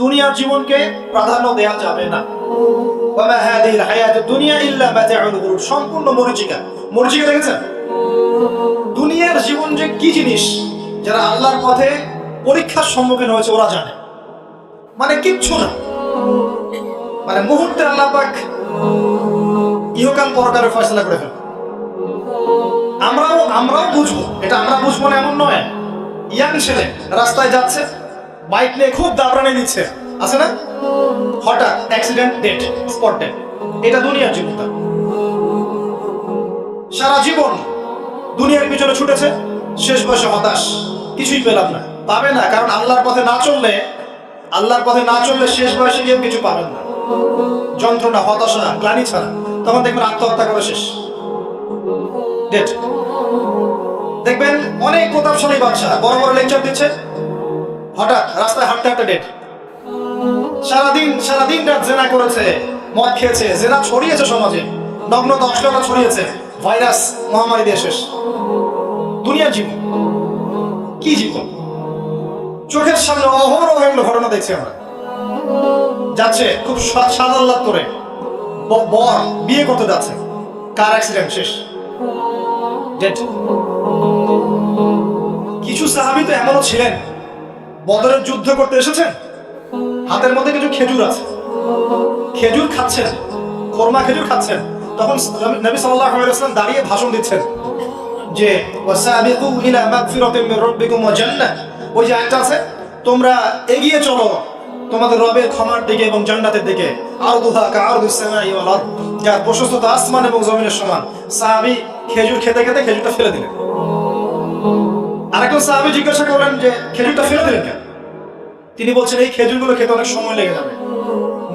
দুনিয়ার জীবনকে প্রাধান্য দেওয়া যাবে না। হায়াতুদ দুনিয়া ইল্লা সম্পূর্ণ মরিচিকা। মরিচিকা দেখেছেন? দুনিয়ার জীবন যে কি জিনিস, যারা আল্লাহর পথে পরীক্ষার সম্মুখীন হয়েছে, ওরা জানে। মানে কিচ্ছু না। মানে মুহূর্তে আল্লাহ পাক ইহকাল পরকারের ফয়সলা করে ফেলবে। আমরাও আমরাও বুঝব। এটা আমরা বুঝব না এমন নয়। ইয়াং ছেলে রাস্তায় যাচ্ছে বাইক নিয়ে খুব দাবরানি দিচ্ছে আছে না? হঠাৎ অ্যাক্সিডেন্ট ডেট স্পট ডেট এটা দুনিয়ার জীবনটা। সারা জীবন দুনিয়ার পিছনে ছুটেছে। শেষ বয়সে হতাশ। কিছুই পেলাম না। পাবে না, কারণ আল্লাহর পথে না চললে, আল্লাহর পথে না চললে শেষ বয়সে গিয়ে কিছু পাবেন না। যন্ত্রণা, হতাশা, গ্লানি ছাড়া। তখন দেখবেন আত্মহত্যা করে শেষ। ডেট দেখবেন অনেক প্রতাপশালী বাচ্চা বড় বড় লেকচার দিচ্ছে। হঠাৎ রাস্তায় হাঁটতে হাঁটতে ডেট সারাদিন সারাদিন রাত জেনা করেছে, মদ খেয়েছে, জেনা ছড়িয়েছে সমাজে। নগ্নতা অশ্লীলতা ছড়িয়েছে, ভাইরাস, মহামারী দিয়ে শেষ। দুনিয়ার জীবন। কি জীবন? চোখের সামনে অহরহ এগুলো ঘটনা দেখছি আমরা। যাচ্ছে খুব সাদাল্লাদ করে। বর বিয়ে করতে যাচ্ছে। কার অ্যাক্সিডেন্ট শেষ। ডেড কিছু সাহাবি তো এমনও ছিলেন। বদরের যুদ্ধ করতে এসেছেন হাতের মধ্যে কিছু খেজুর আছে। খেজুর খাচ্ছেন। খোরমা খেজুর খাচ্ছেন। তখন নবী সাল্লাল্লাহু আলাইহি ওয়াসাল্লাম দাঁড়িয়ে ভাষণ দিচ্ছেন যে ওয়াসাবিকু ইলা মাগফিরাতিন মির রাব্বিকুম ওয়া জান্নাহ। ওই যে আয়াতটা আছে, তোমরা এগিয়ে চলো তোমাদের রবের ক্ষমার দিকে এবং জান্নাতের দিকে। আরদুহা কাআরদুস সামাই ওয়াল আরদ। যার প্রশস্ততা আসমান এবং জমিনের সমান। সাহাবী খেজুর খেতে খেতে খেজুরটা ফেলে দিলেন। আরেকজন সাহাবী জিজ্ঞাসা করলেন যে, খেজুরটা ফেলে দিলেন কেন? তিনি বলছেন, এই খেজুরগুলো খেতে অনেক সময় লেগে যাবে।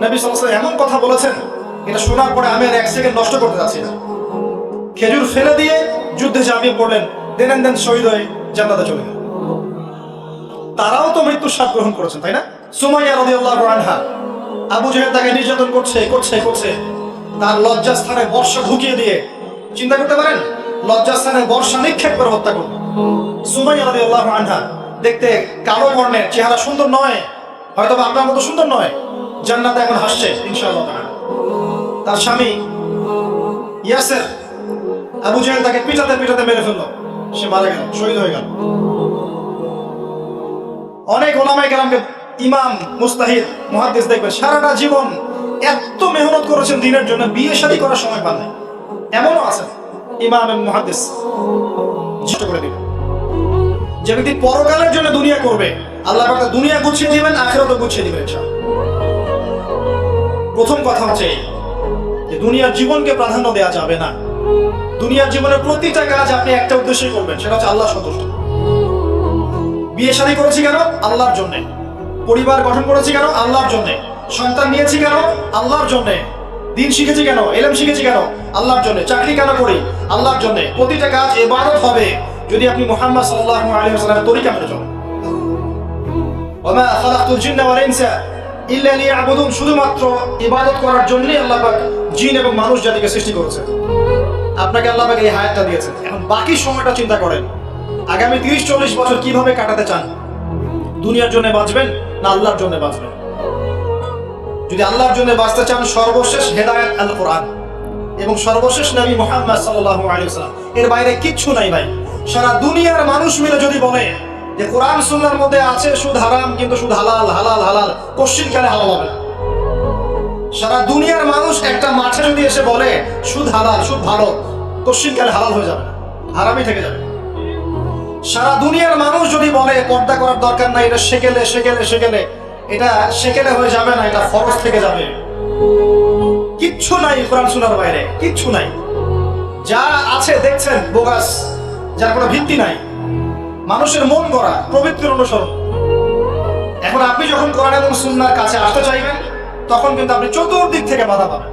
নবী সাল্লাল্লাহু এমন কথা বলেছেন, এটা শোনার পরে আমি আর এক সেকেন্ড নষ্ট করতে যাচ্ছি না। খেজুর ফেলে দিয়ে যুদ্ধে ঝাঁপিয়ে পড়লেন, দেন দেন শহীদ হয়ে জান্নাতে চলে গেলেন তারাও তো মৃত্যুর স্বাদ গ্রহণ করেছেন, তাই না? সুমাইয়া রাদিয়াল্লাহু আনহা আবু জাহেল তাকে নির্যাতন করছে করছে করছে। তার লজ্জাস্থানে বর্ষা ঢুকিয়ে দিয়ে, চিন্তা করতে পারেন? লজ্জাস্থানে বর্ষা নিক্ষেপ করে হত্যা করল। সুমাইয়া রাদিয়াল্লাহু আনহা দেখতে কালো বর্ণের চেহারা সুন্দর নয় হয়তো আপনার মতো সুন্দর নয়। জান্নাতে এখন হাসছে, ইনশাআল্লাহ তার স্বামী ইয়াসের আবু জাহেল তাকে পিটাতে পিটাতে মেরে ফেলল। সে মারা গেল, শহীদ হয়ে গেল। অনেক ওলামাই কেরামকে ইমাম, মুস্তাহিদ, মুহাদ্দিস দেখবেন, সারাটা জীবন এত মেহনত করেছেন দিনের জন্য, বিয়ে শাদী করার সময় পান এমনও আছে। ইমাম মুহাদ্দিস। করে দিবেন যে ব্যক্তি পরকালের জন্য দুনিয়া করবে, আল্লাহ পাক দুনিয়া গুছিয়ে দিবেন, আখেরাতও গুছিয়ে দিবেন প্রথম কথা হচ্ছে যে দুনিয়ার জীবনকে প্রাধান্য দেওয়া যাবে না। দুনিয়ার জীবনের প্রতিটা কাজ আপনি একটা উদ্দেশ্যে করবেন, সেটা হচ্ছে আল্লাহ সন্তুষ্ট। বিয়ে শাদী করেছি কেন? আল্লাহর জন্য। পরিবার গঠন করেছি কেন? আল্লাহর জন্য। সন্তান নিয়েছি কেন? আল্লাহর জন্য। দিন শিখেছি কেন? এলেম শিখেছি কেন? আল্লাহর জন্য, চাকরি কেন করি? আল্লাহর জন্য। প্রতিটা কাজ এবারত হবে। যদি আপনি মোহাম্মদ ওয়াসাল্লামের তরিকা মেনে চলেন। এখন বাকি সময়টা চিন্তা করেন। আগামী তিরিশ, চল্লিশ বছর কীভাবে কাটাতে চান? দুনিয়ার জন্য বাঁচবেন না আল্লাহর জন্য বাঁচবেন? যদি আল্লাহর জন্য বাঁচতে চান সর্বশেষ হেদায়েত আল কোরআন এবং সর্বশেষ নবী মোহাম্মদ সাল্লাল্লাহু আলাইহি ওয়াসাল্লাম। এর বাইরে কিচ্ছু নাই ভাই। সারা দুনিয়ার মানুষ মিলে যদি বলে যে কোরআন সুন্নাহর মধ্যে আছে সুদ হারাম, কিন্তু সুদ হালাল হালাল হালাল, কোশ্চিন কালে হালাল হবে সারা দুনিয়ার মানুষ একটা মাঠে যদি এসে বলে, সুদ হালাল, সুদ ভালো, কোশ্চিন কালে হালাল হয়ে যাবে হারামই থেকে যাবে। সারা দুনিয়ার মানুষ যদি বলে, পর্দা করার দরকার নাই, এটা সেকেলে সেকেলে সেকেলে, এটা সেকেলে হয়ে যাবে না, এটা ফরজ থেকে যাবে। কিচ্ছু নাই কোরআন শোনার বাইরে, কিচ্ছু নাই। যা আছে দেখছেন, বোগাস, যার কোনো ভিত্তি নাই। মানুষের মন গড়া প্রবৃত্তির অনুসরণ। এখন আপনি যখন কোরআন এবং সুন্নার কাছে আসতে চাইবেন, তখন কিন্তু আপনি চতুর্দিক থেকে বাধা পাবেন।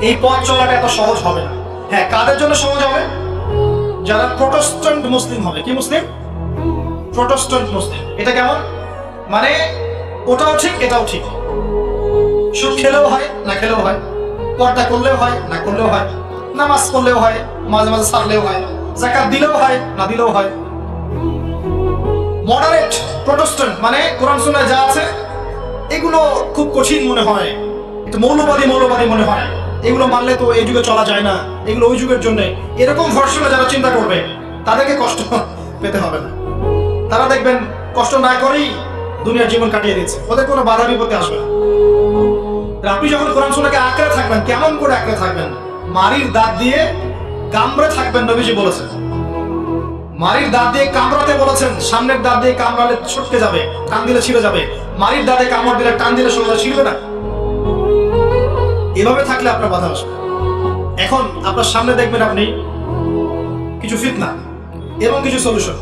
এই পথ চলাটা এত সহজ হবে না। হ্যাঁ কাদের জন্য সহজ হবে? যারা প্রোটেস্ট্যান্ট মুসলিম হবে। কি মুসলিম প্রোটেস্ট্যান্ট মুসলিম এটা কেমন? মানে ওটাও ঠিক, এটাও ঠিক। সুদ খেলেও হয়, না খেলেও হয়। পর্দা করলেও হয়, না করলেও হয়। নামাজ পড়লেও হয়, মাঝে মাঝে সারলেও হয়। জাকাত দিলেও হয়, না দিলেও হয়। মডারেট প্রোটেস্ট্যান্ট মানে কোরআন সুন্নায় যা আছে, এগুলো খুব কঠিন মনে হয়। একটু মৌলবাদী মৌলবাদী মনে হয়। এগুলো মানলে তো এই যুগে চলা যায় না। এগুলো ওই যুগের জন্য। এরকম ভরসা যারা চিন্তা করবে, তাদেরকে কষ্ট পেতে হবে না। তারা দেখবেন কষ্ট না করেই দুনিয়ার জীবন কাটিয়ে দিচ্ছে ওদের কোনো বাধা বিপত্তি আসবে না। আপনি যখন কোরআন শোনাকে আঁকড়ে থাকবেন, কেমন করে আঁকড়ে থাকবেন? মারির দাঁত দিয়ে কামড়ে থাকবেন নবীজি বলেছেন। মারির দাঁত দিয়ে কামড়াতে বলেছেন, সামনের দাঁত দিয়ে কামড়ালে ছটকে যাবে, টান দিলে ছিঁড়ে যাবে। মারির দাঁতে কামড় দিলে, টান দিলে সহজে ছিঁড়বে না। এভাবে থাকলে আপনার বাধা আসবে। এখন আপনার সামনে দেখবেন আপনি কিছু ফিতনা এবং কিছু সলিউশন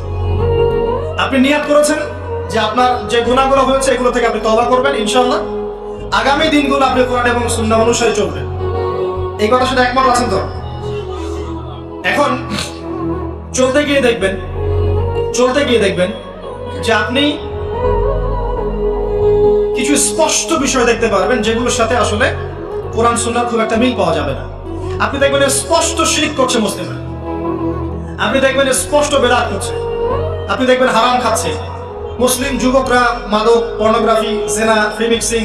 আপনি নিয়াত করেছেন যে আপনার যে গুণাগুলো হয়েছে, এগুলো থেকে আপনি তবা করবেন ইনশাল্লাহ আগামী দিনগুলো আপনি কোরআন এবং সুন্নাহ অনুসারে চলবেন। এই কথা সেটা একমত আছেন তো? এখন চলতে গিয়ে দেখবেন, চলতে গিয়ে দেখবেন যে আপনি কিছু স্পষ্ট বিষয় দেখতে পারবেন যেগুলোর সাথে আসলে কোরআন সুন্নার খুব একটা মিল পাওয়া যাবে না। আপনি দেখবেন স্পষ্ট শিরিক করছে মুসলিমরা। আপনি দেখবেন স্পষ্ট বেদাত করছে। আপনি দেখবেন হারাম খাচ্ছে। মুসলিম যুবকরা মাদক, পর্নোগ্রাফি, জেনা, ফ্রি মিক্সিং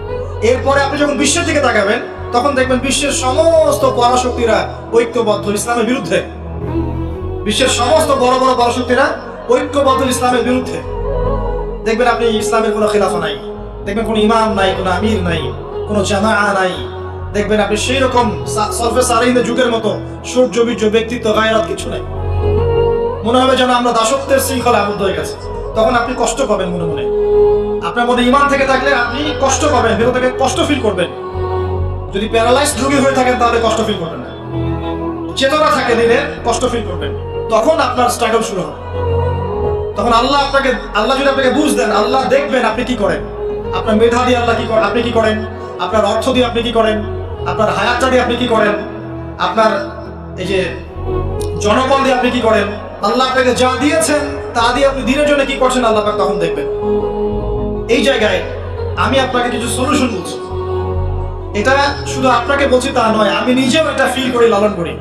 এরপরে আপনি যখন বিশ্বের দিকে তাকাবেন, তখন দেখবেন বিশ্বের সমস্ত পরাশক্তিরা ঐক্যবদ্ধ ইসলামের বিরুদ্ধে। বিশ্বের সমস্ত বড় বড় পরাশক্তিরা ঐক্যবদ্ধ ইসলামের বিরুদ্ধে। দেখবেন আপনি ইসলামের কোনো খেলাফা নাই। দেখবেন কোনো ইমাম নাই, কোনো আমির নাই, কোনো জামা নাই। দেখবেন আপনি সেই রকম সা- সলফে সালাহিনের যুগের মতো সূর্য, বীর্য, ব্যক্তিত্ব, গায়রাত কিছু নাই। মনে হবে যেন আমরা দাসত্বের শৃঙ্খলা আবদ্ধ হয়ে গেছে। তখন আপনি কষ্ট পাবেন মনে মনে। আপনার মধ্যে ইমান থেকে থাকলে আপনি কষ্ট পাবেন, ভেতর থেকে কষ্ট ফিল করবেন। যদি প্যারালাইজ রোগী হয়ে থাকেন, তাহলে কষ্ট ফিল করবেন না। চেতনা থাকে দিনে কষ্ট ফিল করবেন। তখন আপনার স্ট্রাগল শুরু হবে। তখন আল্লাহ আপনাকে, আল্লাহ যদি আপনাকে বুঝ দেন, আল্লাহ দেখবেন আপনি কি করেন। আপনার মেধা দিয়ে আল্লাহ কি করেন আপনি কি করেন? আপনার অর্থ দিয়ে আপনি কি করেন? আপনার হায়াতটা দিয়ে আপনি কি করেন? আপনার এই যে জনবল দিয়ে আপনি কি করেন? আল্লাহ আপনাকে যা দিয়েছেন, তা দিয়ে আপনি দিনের জন্য কি করছেন, আল্লাহ তখন দেখবেন। এই জায়গায় আমি আপনাকে কিছু সলিউশন বলছি। এটা শুধু আপনাকে বলছি তা নয়, আমি নিজেও এটা ফিল করি, লালন করি।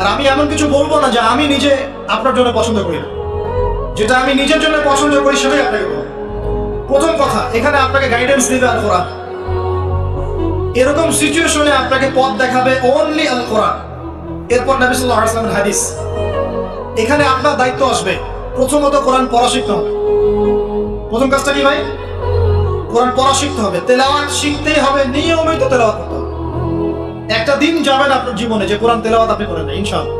আর আমি এমন কিছু বলব না যে আমি নিজে আপনার জন্য পছন্দ করি না। যেটা আমি নিজের জন্য পছন্দ করি সেটাই আপনাকে বলব। প্রথম কথা, এখানে আপনাকে গাইডেন্স দিবে আল কোরআন এরকম সিচুয়েশনে আপনাকে পথ দেখাবে অনলি আল কোরআন এরপর নবী সাল্লাল্লাহু হাদিস। এখানে আপনার দায়িত্ব আসবে, প্রথমত কোরআন পড়া শিখতে হবে। প্রথম কাজটা কি ভাই? কোরআন পড়া শিখতে হবে, তেলাওয়াত শিখতেই হবে, নিয়মিত তেলাওয়াত করতে একটা দিন যাবেন আপনার জীবনে যে কোরআন তেলাওয়াত আপনি করেন না, ইনশাআল্লাহ।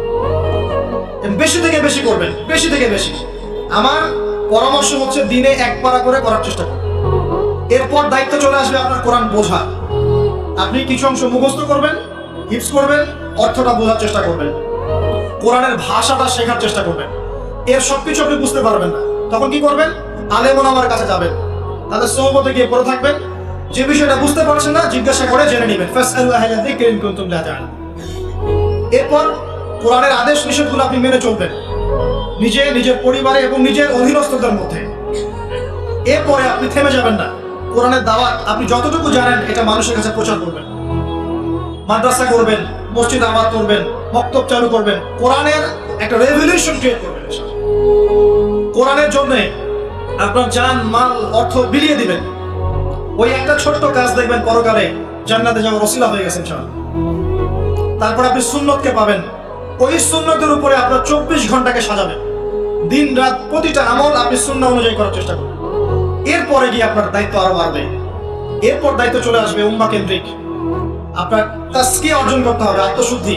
বেশি থেকে বেশি করবেন, বেশি থেকে বেশি। আমার পরামর্শ হচ্ছে দিনে এক পারা করে করার চেষ্টা করুন। এরপর দায়িত্ব চলে আসবে আপনার কোরআন বোঝা আপনি কিছু অংশ মুখস্থ করবেন হিপস করবেন, অর্থটা বোঝার চেষ্টা করবেন। কোরআনের ভাষাটা শেখার চেষ্টা করবেন। এর সবকিছু আপনি বুঝতে পারবেন না। তখন কি করবেন? আলেমন আমার কাছে যাবেন। তাদের সহমতে গিয়ে পড়ে থাকবেন। যে বিষয়টা বুঝতে পারছেন না, জিজ্ঞাসা করে জেনে নেবেন। এরপর কোরআনের আদেশ নিষেধগুলো আপনি মেনে চলবেন। নিজে, নিজের পরিবারে এবং নিজের অধীনস্থদের মধ্যে। এরপরে আপনি থেমে যাবেন না। কোরআনের দাওয়াত আপনি যতটুকু জানেন, এটা মানুষের কাছে প্রচার করবেন। মাদ্রাসা করবেন, মসজিদ আবাদ করবেন বক্তব্য চালু করবেন। কোরআনের একটা রেভলিউশন ক্রিয়েট করবেন কোরআনের জন্য আপনার জান, মাল, অর্থ বিলিয়ে দিবেন। ওই একটা ছোট্ট কাজ দেখবেন পরকালে, জান্নাতে যাওয়ার রসিলা হয়ে গেছেন সব তারপর আপনি সুন্নতকে পাবেন। ওই সুন্নতের উপরে আপনার চব্বিশ ঘন্টাকে সাজাবেন। দিন, রাত, প্রতিটা আমল আপনি শূন্য অনুযায়ী করার চেষ্টা করবেন এরপরে গিয়ে আপনার দায়িত্ব আরও বাড়বে। এরপর দায়িত্ব চলে আসবে উম্মা কেন্দ্রিক আপনার তাস্কি অর্জন করতে হবে, আত্মশুদ্ধি।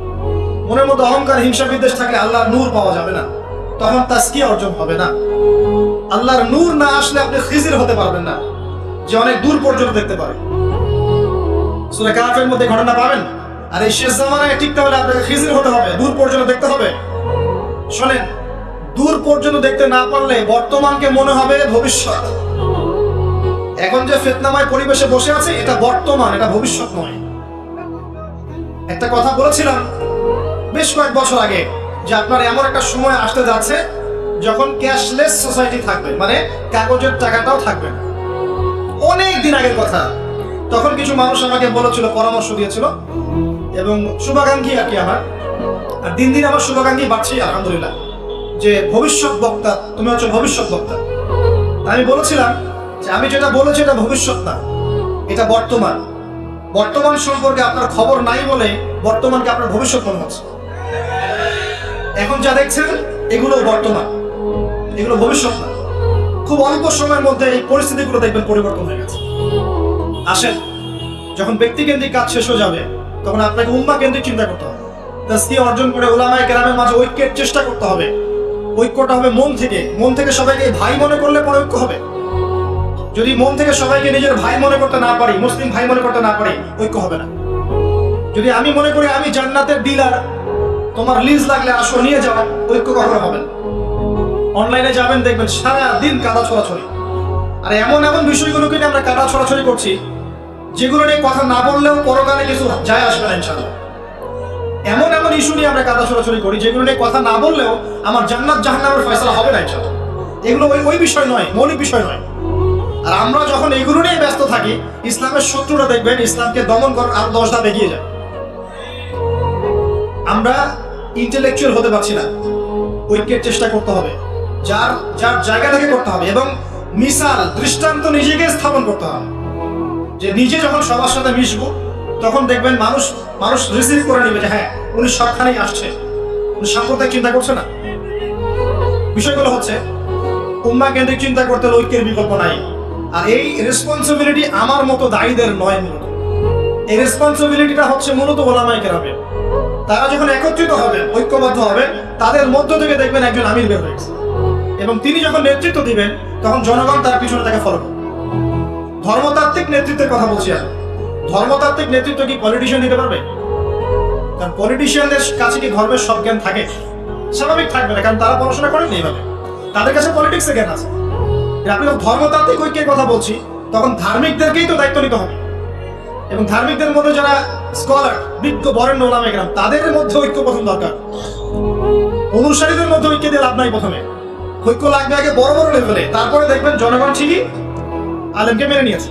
মনের মধ্যে অহংকার, হিংসা, বিদ্বেষ থাকলে আল্লাহর নূর পাওয়া যাবে না। তখন তাস্কি অর্জন হবে না। আল্লাহর নূর না আসলে আপনি খিজির হতে পারবেন না, যে অনেক দূর পর্যন্ত দেখতে পারে। সুরা কাফের মধ্যে ঘটনা পাবেন? আর এই শেষ জামানায় টিকতে হলে আপনাকে খিজির হতে হবে, দূর পর্যন্ত দেখতে হবে। শোনেন, দূর পর্যন্ত দেখতে না পারলে বর্তমানকে মনে হবে ভবিষ্যৎ। এখন যে ফেতনাময় পরিবেশে বসে আছে, এটা বর্তমান, এটা ভবিষ্যৎ নয়। একটা কথা বলেছিলাম বেশ কয়েক বছর আগে যে আপনার এমন একটা সময় আসতে যাচ্ছে যখন ক্যাশলেস সোসাইটি থাকবে মানে কাগজের টাকাটাও থাকবে অনেক দিন আগের কথা। তখন কিছু মানুষ আমাকে বলেছিল, পরামর্শ দিয়েছিল, এবং শুভাকাঙ্ক্ষী আর কি আমার। আর দিন দিন আমার শুভাকাঙ্ক্ষী বাড়ছেই আলহামদুলিল্লাহ। যে ভবিষ্যৎ বক্তা, তুমি হচ্ছে ভবিষ্যৎ বক্তা। আমি বলেছিলাম যে আমি যেটা বলেছি এটা ভবিষ্যৎ না, এটা বর্তমান। বর্তমান সম্পর্কে আপনার খবর নাই বলে বর্তমানকে আপনার ভবিষ্যৎ মনে হচ্ছে। এখন যা দেখছেন, এগুলো বর্তমান। এগুলো ভবিষ্যৎ না। খুব অল্প সময়ের মধ্যে এই পরিস্থিতিগুলো দেখবেন পরিবর্তন হয়ে গেছে। আসেন, যখন ব্যক্তিকেন্দ্রিক কাজ শেষ হয়ে যাবে, তখন আপনাকে উম্মা কেন্দ্রিক চিন্তা করতে হবে। তাস্কি অর্জন করে ওলামায় কেরামের মাঝে ঐক্যের চেষ্টা করতে হবে। ঐক্যটা হবে মন থেকে। মন থেকে সবাইকে ভাই মনে করলে পরে ঐক্য হবে। যদি মন থেকে সবাইকে নিজের ভাই মনে করতে না পারি, মুসলিম ভাই মনে করতে না পারি, ঐক্য হবে না। যদি আমি মনে করি আমি জান্নাতের ডিলার তোমার লিজ লাগলে আসো, নিয়ে যাও, ঐক্য কখনো হবে না। অনলাইনে যাবেন, দেখবেন সারা দিন কাদা ছড়াছড়ি। আর এমন এমন বিষয়গুলোকে নিয়ে আমরা কাদা ছড়াছড়ি করছি, যেগুলো নিয়ে কথা না বললেও পরকালে কিছু যায় আসবে না ইনশাল্লাহ এমন এমন ইস্যু নিয়ে আমরা কাদা ছড়াছড়ি করি, যেগুলো নিয়ে কথা না বললেও আমার জান্নাত জাহান্নামের ফয়সলা হবে না ইনশাল্লাহ এগুলো ওই ওই বিষয় নয়, মৌলিক বিষয় নয়। আর আমরা যখন এগুলো নিয়ে ব্যস্ত থাকি, ইসলামের শত্রুরা দেখবেন ইসলামকে দমন করার আর দশ ধাপ এগিয়ে যায়। আমরা ইন্টেলেকচুয়াল হতে পারছি না। ঐক্যের চেষ্টা করতে হবে। যার যার জায়গা থেকে করতে হবে এবং মিসাল, দৃষ্টান্ত নিজেকে স্থাপন করতে হবে। যে নিজে যখন সবার সাথে মিশবো, তখন দেখবেন মানুষ মানুষ রিসিভ করে নেবে যে হ্যাঁ উনি সবখানেই আসছে। উনি সাম্প্রদায়িক চিন্তা করছে না? বিষয়গুলো হচ্ছে, উম্মা কেন্দ্রিক চিন্তা করতে হলে ঐক্যের বিকল্প নাই। আর এই রেসপন্সিবিলিটি আমার মতো দায়ীদের নয় মূলত। এই রেসপন্সিবিলিটিটা হচ্ছে মূলত ওলামাই কেরামের। তারা যখন একত্রিত হবেন ঐক্যবদ্ধ হবেন তাদের মধ্য থেকে দেখবেন একজন আমির বের হয়েছে এবং তিনি যখন নেতৃত্ব দিবেন, তখন জনগণ তার পিছনে তাকে ফলো ধর্মতাত্ত্বিক নেতৃত্বের কথা বলছি আমি। ধর্মতাত্ত্বিক নেতৃত্ব কি পলিটিশিয়ান দিতে পারবে? কারণ পলিটিশিয়ানদের কাছে কি ধর্মের সব জ্ঞান থাকে? স্বাভাবিক থাকবে না, কারণ তারা পড়াশোনা করেনি এইভাবে তাদের কাছে পলিটিক্সের জ্ঞান আছে। আপনি যখন ধর্মতাত্ত্বিক ঐক্যের কথা বলছি, তখন ধার্মিকদেরকেই তো দায়িত্ব নিতে হবে। এবং ধার্মিকদের মধ্যে যারা স্কলার, বিজ্ঞ বরেণ্য ওলামে গ্রাম তাদের মধ্যে ঐক্য প্রথম দরকার। অনুসারীদের মধ্যে ঐক্য দিয়ে লাভ নাই প্রথমে। ঐক্য লাগবে আগে বড় বড় লেভেলে তারপরে দেখবেন জনগণ ঠিকই আলেমকে মেনে নিয়েছে।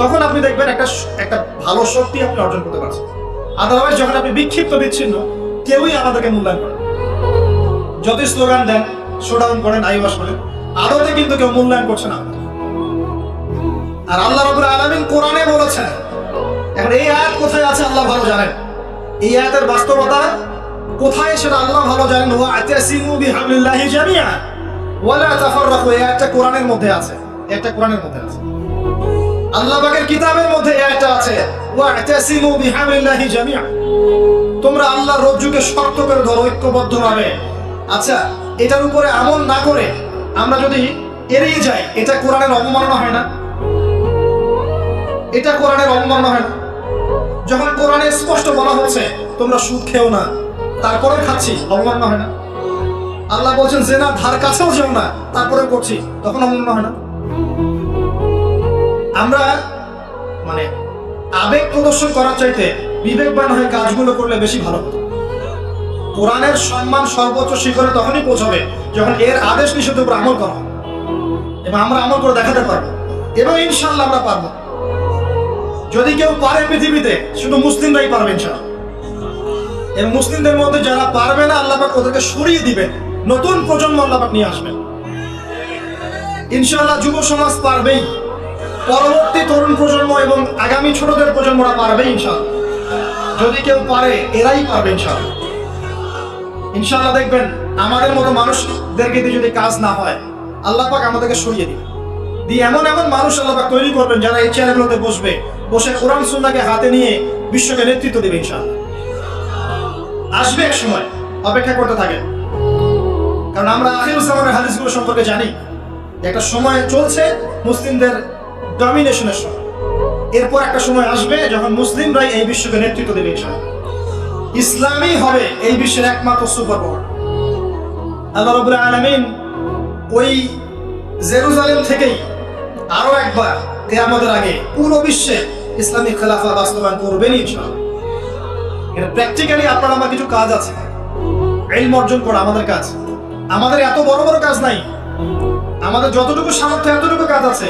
তখন আপনি দেখবেন একটা একটা ভালো শক্তি আপনি অর্জন করতে পারছেন। আদারওয়াইজ যখন আপনি বিক্ষিপ্ত, বিচ্ছিন্ন, কেউই আমাদেরকে মূল্যায়ন করে। যতই স্লোগান দেন শোডাউন করেন আইবাস করেন, আদতে কিন্তু কেউ মূল্যায়ন করছে না। আর আল্লাহ রাবুল আলামিন কোরআনে বলেছেন এখন এই আয়াত কোথায় আছে আল্লাহ ভালো জানেন। এই আয়াতের বাস্তবতা কোথায় সেটা আল্লাহ ভালো জানেন। ওয়া আতাসিমু বিহাবলিল্লাহি জামিআ। ওয়ালা তাফাররাকু, এই আয়াতটা কোরআনের মধ্যে আছে। একটা কোরআনের মধ্যে আছে। আল্লাহ পাকের কিতাবের মধ্যে আয়াতটা আছে। ওয়া আতাসিমু বিহাবলিল্লাহি জামিআ। তোমরা আল্লাহর রজ্জুকে শক্ত করে ধরো, ঐক্যবদ্ধভাবে। আচ্ছা এটার উপরে আমল না করে আমরা যদি এড়িয়ে যাই, এটা কোরআনের অবমাননা হয় না? এটা কোরআনের অবমাননা হয় না? যখন কোরআনে স্পষ্ট বলা হচ্ছে, তোমরা সুদ খেও না, তারপরে খাচ্ছি অবমাননা হয় না। আল্লাহ বলছেন যে না ধার কাছেও যেও না তারপরে করছি। তখন অবমাননা হয় না। আমরা মানে আবেগ প্রদর্শন করার চাইতে বিবেকবান হয়ে কাজগুলো করলে বেশি ভালো হতো। কোরআনের সম্মান সর্বোচ্চ শিখরে তখনই পৌঁছাবে যখন এর আদেশ নিষেধের উপর আমল করা। এবং আমরা আমল করে দেখাতে পারব। এবং ইনশাল্লাহ আমরা পারব। যদি কেউ পারে পৃথিবীতে, শুধু মুসলিমরাই পারবেন ইনশাল্লাহ এবং মুসলিমদের মধ্যে যারা পারবে না আল্লাপাক ওদেরকে সরিয়ে দিবেন। নতুন প্রজন্ম আল্লাপাক নিয়ে আসবেন। ইনশাল্লাহ যুব সমাজ পারবেই। পরবর্তী তরুণ প্রজন্ম এবং আগামী ছোটদের প্রজন্মরা পারবে ইনশাল্লাহ যদি কেউ পারে, এরাই পারবে ইনশাল্লাহ ইনশাল্লাহ দেখবেন, আমাদের মতো মানুষদেরকে যদি কাজ না হয়, আল্লাহ পাক আমাদেরকে সরিয়ে দিবে। দিয়ে এমন এমন মানুষ আল্লাহ পাক তৈরি করবেন যারা এই চেয়ারগুলোতে বসবে। বসে কোরআন সুন্নাকে হাতে নিয়ে বিশ্বকে নেতৃত্ব দেবে ইনশাআল্লাহ। আসবে এক সময়, অপেক্ষা করতে থাকে কারণ আমরা আখির জামানের হাদিসগুলো সম্পর্কে জানি। একটা সময় চলছে, মুসলিমদের ডমিনেশনের সময়। এরপর একটা সময় আসবে যখন মুসলিমরাই এই বিশ্বকে নেতৃত্ব দেবে ইনশাআল্লাহ। ইসলামই হবে এই বিশ্বের একমাত্র সুপার পাওয়ার আল্লাহ রবুল আলমিন ওই জেরুজালেম থেকেই আরও একবার কেয়ামতের আগে পুরো বিশ্বে ইসলামিক খেলাফা বাস্তবায়ন করবেন ইনশাআল্লাহ। প্র্যাকটিক্যালি আপনার আমার কিছু কাজ আছে। এলম অর্জন করা আমাদের কাজ। আমাদের এত বড় বড় কাজ নাই। আমাদের যতটুকু সামর্থ্য, এতটুকু কাজ আছে।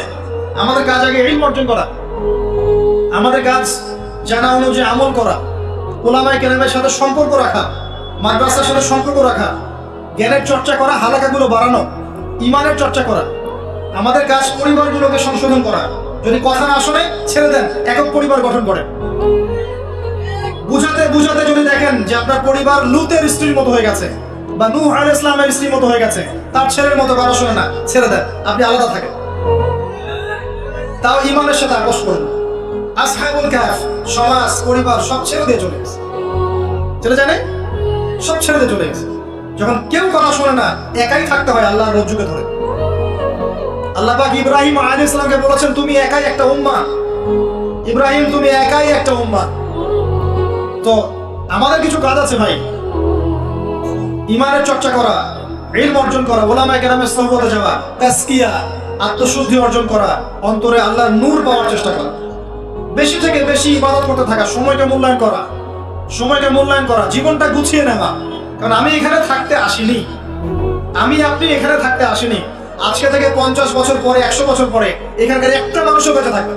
আমাদের কাজ আগে এলম অর্জন করা। আমাদের কাজ জানা অনুযায়ী আমল করা। ওলামাই কেরামের সাথে সম্পর্ক রাখা। মাদ্রাসার সাথে সম্পর্ক রাখা। জ্ঞানের চর্চা করা, হালাকাগুলো বাড়ানো। ইমানের চর্চা করা। আমাদের কাজ পরিবারগুলোকে সংশোধন করা। যদি কথা না শোনে, ছেড়ে দেন। একক পরিবার গঠন করেন। বুঝাতে বুঝাতে যদি দেখেন যে আপনার পরিবার লুতের স্ত্রীর মতো হয়ে গেছে, বা নূহ আল ইসলামের স্ত্রীর মতো হয়ে গেছে, তার ছেলের মতো কথা শোনে না, ছেড়ে দেন। আপনি আলাদা থাকেন। তাও ইমানের সাথে আপোষ করুন। আসহাবুল কাফ সমাজ, পরিবার, সব ছেড়ে দিয়ে চলে গেছে। চলে জানে? সব ছেড়ে দিয়ে চলে গেছে। যখন কেউ কথা শোনে না, একাই থাকতে হয় আল্লাহর রজ্জুকে ধরে। আল্লাহ পাক ইব্রাহিম আলাইহিস ইসলামকে বলেছেন, তুমি একাই একটা উম্মা ইব্রাহিম, তুমি একাই একটা উম্মা তো আমাদের কিছু কাজ আছে ভাই। ইমানের চর্চা করা, ইলম অর্জন করা, ওলামায়ে কেরামের সহবতে যাওয়া তাসকিয়া আত্মশুদ্ধি অর্জন করা, অন্তরে আল্লাহর নূর পাওয়ার চেষ্টা করা। বেশি থেকে বেশি ইবাদত করতে থাকা সময়কে মূল্যায়ন করা সময়কে মূল্যায়ন করা, জীবনটা গুছিয়ে নেওয়া। কারণ আমি এখানে থাকতে আসিনি। আমি আপনি এখানে থাকতে আসিনি। আজকে থেকে পঞ্চাশ বছর পরে, একশো বছর পরে, এখানকার একটা মানুষও বেঁচে থাকবে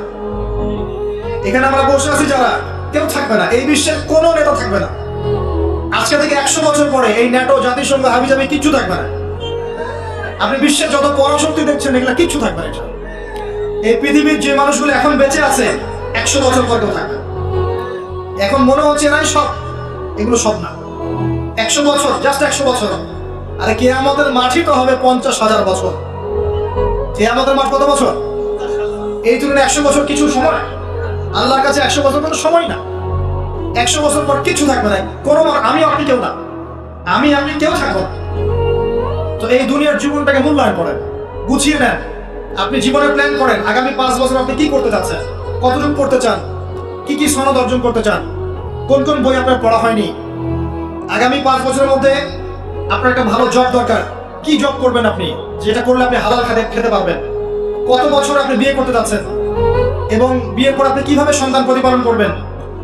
এখানে আমরা বসে আছি যারা, কেউ থাকবে না। এই বিশ্বের কোনো নেতা থাকবে না। আজকে থেকে একশো বছর পরে এই ন্যাটো জাতিসংঘ হাবিজাবি কিচ্ছু থাকবে না। আপনি বিশ্বের যত পরাশক্তি দেখছেন, এগুলা কিচ্ছু থাকবে না এটা। এই পৃথিবীর যে মানুষগুলো এখন বেঁচে আছে, একশো বছর পর কেউ থাকবে এখন মনে হচ্ছে নাই সব। এগুলো সব না। একশো বছর জাস্ট একশো বছর। আরে কে আমাদের মাঠই তো হবে পঞ্চাশ হাজার বছর। কে আমাদের মাঠ কত বছর? এই তুলনায় একশো বছর কিছু সময়। আল্লাহর কাছে একশো বছর কোনো সময় না। একশো বছর পর কিছু থাকবে না। কোনো আমি আপনি কেউ না। আমি আপনি কেউ থাকব। তো এই দুনিয়ার জীবনটাকে মূল্যায়ন করেন। গুছিয়ে নেন। আপনি জীবনের প্ল্যান করেন। আগামী পাঁচ বছর আপনি কি করতে চাচ্ছেন? কতটুকু পড়তে চান? কি কি সনদ অর্জন করতে চান? কোন কোন বই আপনার পড়া হয়নি? আগামী পাঁচ বছরের মধ্যে আপনার একটা ভালো জব দরকার। কি জব করবেন আপনি? যেটা করলে আপনি হালাল খেতে খেতে পারবেন। কত বছর আপনি বিয়ে করতে যাচ্ছেন? এবং বিয়ের পর আপনি কীভাবে সন্তান প্রতিপালন করবেন?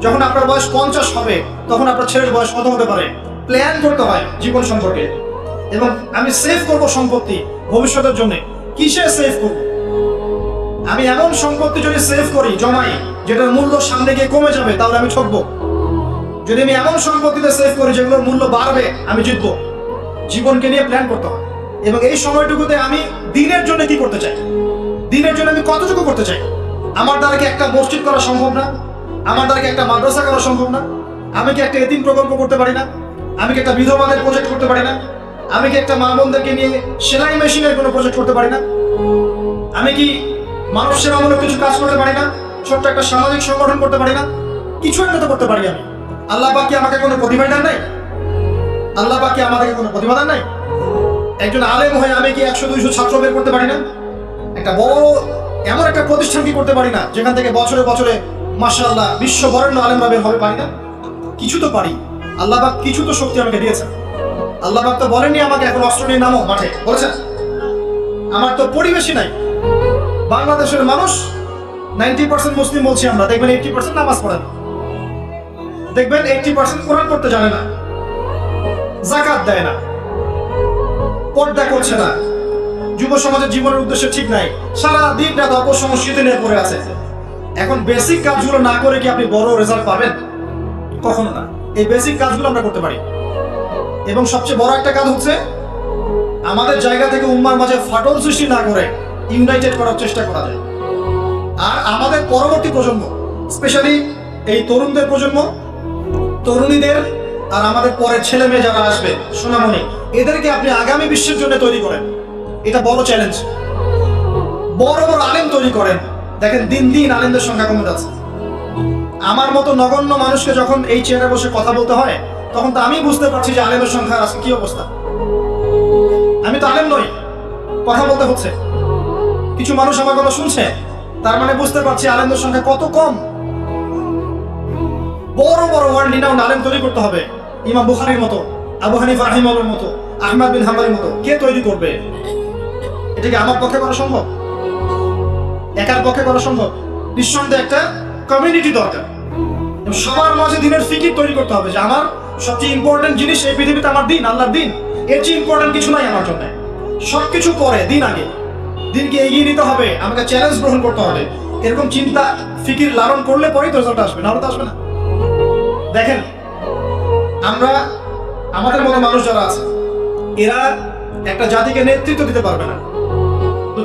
যখন আপনার বয়স পঞ্চাশ হবে, তখন আপনার ছেলের বয়স কত হতে পারে? প্ল্যান করতে হয় জীবন সম্পর্কে। এবং আমি সেভ করব সম্পত্তি ভবিষ্যতের জন্য। কিসে সেভ করব? আমি এমন সম্পত্তি যদি সেভ করি, জমাই, যেটার মূল্য সামনে গিয়ে কমে যাবে, তাহলে আমি ঠকবো। যদি আমি এমন সম্পত্তিতে সেভ করি, যেগুলোর মূল্য বাড়বে, আমি জিতবো। জীবনকে নিয়ে প্ল্যান করতে হয়। এবং এই সময়টুকুতে আমি দিনের জন্য কি করতে চাই? দিনের জন্য আমি কতটুকু করতে চাই? আমার দ্বারা কি একটা মসজিদ করা সম্ভব না? আমার দ্বারা কি একটা মাদ্রাসা করা সম্ভব না? আমি কি একটা এতিম প্রকল্প করতে পারি না? আমি কি একটা বিধবাদের প্রজেক্ট করতে পারি না? আমি কি একটা মা বোনদেরকে নিয়ে সেলাই মেশিনের কোনো প্রজেক্ট করতে পারি না? আমি কি মানুষ সেবামূলক কিছু কাজ করতে পারি না? ছোট্ট একটা সামাজিক সংগঠন করতে পারি না? কিছু একটা তো করতে পারি আমি। আল্লাহ বাকি আমাকে কোনো প্রতিভা নাই? আল্লাহ বাকি আমাদেরকে কোনো প্রতিভা নাই? একজন আলেম হয়ে আমি কি একশো, দুইশো ছাত্র বের করতে পারি না? একটা বড়, এমন একটা প্রতিষ্ঠান কি করতে পারি না, যেখান থেকে বছরে বছরে, মাশাআল্লাহ, বিশ্ব বরেণ্য আলেমরা বের হবে পারি না? কিছু তো পারি। আল্লাহ পাক কিছু তো শক্তি আমাকে দিয়েছেন। আল্লাহ পাক তো বলেননি আমাকে এখন অস্ত্র নিয়ে নামো মাঠে, বলেছেন। আমার তো পরিবেশই নাই। বাংলাদেশের মানুষ নাইনটি পার্সেন্ট মুসলিম বলছি আমরা, দেখবেন এইটি পার্সেন্ট নামাজ পড়ে না। দেখবেন এইটি পার্সেন্ট কোরআন পড়তে জানে না। জাকাত দেয় না। পর্দা করছে না। যুব সমাজের জীবনের উদ্দেশ্য ঠিক নাই। সারা দিন রাত অপসংস্কৃতি নিয়ে পড়ে আছে। এখন বেসিক কাজগুলো না করে কি আপনি বড় রেজাল্ট পাবেন? কখনো না। এই বেসিক কাজগুলো আমরা করতে পারি। এবং সবচেয়ে বড় একটা কাজ হচ্ছে, আমাদের জায়গা থেকে উম্মার মাঝে ফাটল সৃষ্টি না করে ইউনাইটেড করার চেষ্টা করা যায়। আর আমাদের পরবর্তী প্রজন্ম স্পেশালি এই তরুণদের প্রজন্ম, তরুণীদের আর আমাদের পরের ছেলে মেয়ে যারা আসবে, সোনামণি, এদেরকে আপনি আগামী বিশ্বের জন্য তৈরি করেন। এটা বড় চ্যালেঞ্জ বড় বড় আলেম তৈরি করেন। দেখেন, দিন দিন আলেমদের সংখ্যা কমে যাচ্ছে। আমার মতো নগণ্য মানুষকে যখন এই চেয়ারে বসে কথা বলতে হয়, তখন তো আমি বুঝতে পারছি যে আলেমের সংখ্যা আজকে কি অবস্থা। আমি তো আলেম নই, কথা বলতে হচ্ছে। কিছু মানুষ আমার কথা শুনছে, তার মানে বুঝতে পারছি আলেমদের সংখ্যা কত কম। বড় বড় ওয়ার্ল্ড রিনাউন্ড আলেম তৈরি করতে হবে। ইমাম বুখারীর মতো, আবু হানিফা রাহিমাহুর মতো, আহমদ বিন হাম্বালের মতো, কে তৈরি করবে? এটা কি আমার পক্ষে করা সম্ভব? একার পক্ষে করা সম্ভব? নিঃসন্দেহে একটা কমিউনিটি দরকার। সবার মাঝে দিনের ফিকির তৈরি করতে হবে যে আমার সবচেয়ে ইম্পর্টেন্ট জিনিস এই পৃথিবীতে আমার দিন, আল্লাহর দিন। এর চেয়ে ইম্পর্টেন্ট কিছু নাই আমার জন্য। সবকিছু পরে, দিন আগে। দিনকে এগিয়ে নিতে হবে, আমাকে চ্যালেঞ্জ গ্রহণ করতে হবে। এরকম চিন্তা, ফিকির লালন করলে পরেই তো রেজাল্ট আসবে, নাহলে তো আসবে না। দেখেন আমরা, আমাদের মতো মানুষ যারা আছে, এরা একটা জাতিকে নেতৃত্ব দিতে পারবে না।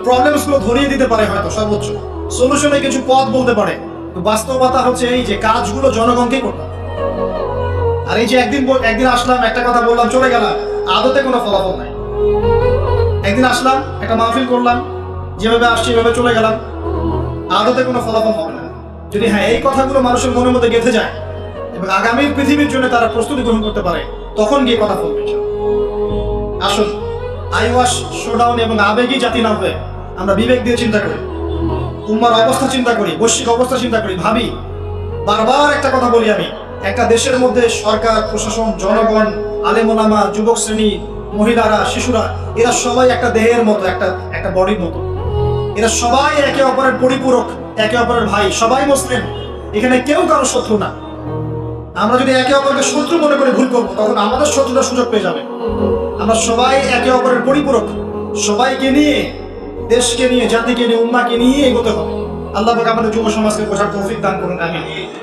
প্রবলেমসগুলো ধরিয়ে দিতে পারে হয়তো, সর্বোচ্চ। সলিউশনে কিছু পথ বলতে পারে। তো বাস্তবতা হচ্ছে এই যে কাজগুলো জনগণকেই করতে। আর এই যে একদিন একদিন আসলাম, একটা কথা বললাম, চলে গেলাম, আদতে কোনো ফলাফল নাই। একদিন আসলাম, একটা মাহফিল করলাম, যেভাবে আসছি এভাবে চলে গেলাম, আদতে কোনো ফলাফল হবে না। যদি হ্যাঁ এই কথাগুলো মানুষের মনের মধ্যে গেঁথে যায় আগামী পৃথিবীর জন্য তারা প্রস্তুতি গ্রহণ করতে পারে, তখন গিয়ে কথা বলবে। আসুন, আইওয়াস, শোডাউন এবং আবেগী জাতি না হয়ে আমরা বিবেক দিয়ে চিন্তা করি, উম্মার অবস্থা চিন্তা করি, বৈশ্বিক অবস্থা চিন্তা করি, ভাবি, বারবার একটা কথা বলি আমি, একটা দেশের মধ্যে সরকার, প্রশাসন, জনগণ, আলেমোলামা, যুবক শ্রেণি, মহিলারা, শিশুরা, এরা সবাই একটা দেহের মতো, একটা একটা বডির মতো। এরা সবাই একে অপরের পরিপূরক, একে অপরের ভাই, সবাই মুসলিম। এখানে কেউ কারও শত্রু না। আমরা যদি একে অপরকে শত্রু মনে করে ভুল করব, তখন আমাদের শত্রুরা সুযোগ পেয়ে যাবে। আমরা সবাই একে অপরের পরিপূরক। সবাইকে নিয়ে, দেশকে নিয়ে, জাতিকে নিয়ে উম্মাকে নিয়ে এগোতে হবে। আল্লাহ আমাদের যুব সমাজকে বোঝার তৌফিক দান করুন আমি